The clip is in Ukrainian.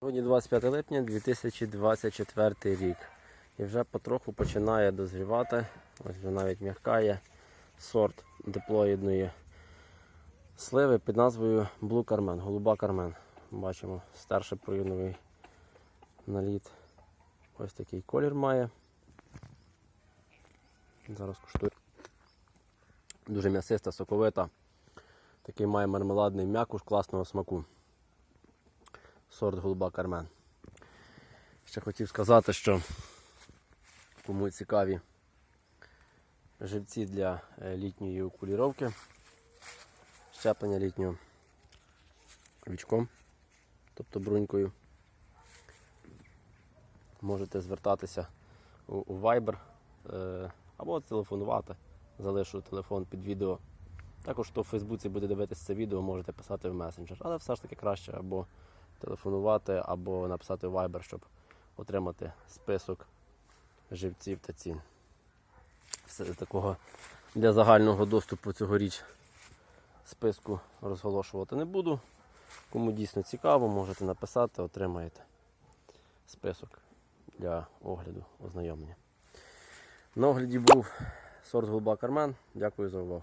Сьогодні 25 липня 2024 рік. І вже потроху починає дозрівати. Ось вже навіть м'якає сорт диплоїдної сливи під назвою Blue Carmen, голуба Carmen. Бачимо старший проюновий наліт. Ось такий колір має. Зараз куштую. Дуже м'ясиста, соковита. Такий має мармеладний м'якуш класного смаку сорт голуба Кармен. Ще хотів сказати, що кому цікаві живці для е, літньої окуліровки, щеплення літнього вічком, тобто брунькою, можете звертатися у, Viber е, або телефонувати. Залишу телефон під відео. Також хто в Фейсбуці буде дивитися це відео, можете писати в месенджер. Але все ж таки краще або телефонувати, або написати Viber, щоб отримати список живців та цін. Все такого для загального доступу цьогоріч списку розголошувати не буду. Кому дійсно цікаво, можете написати, отримаєте список для огляду, ознайомлення. На огляді був сорт голуба Кармен. Дякую за увагу.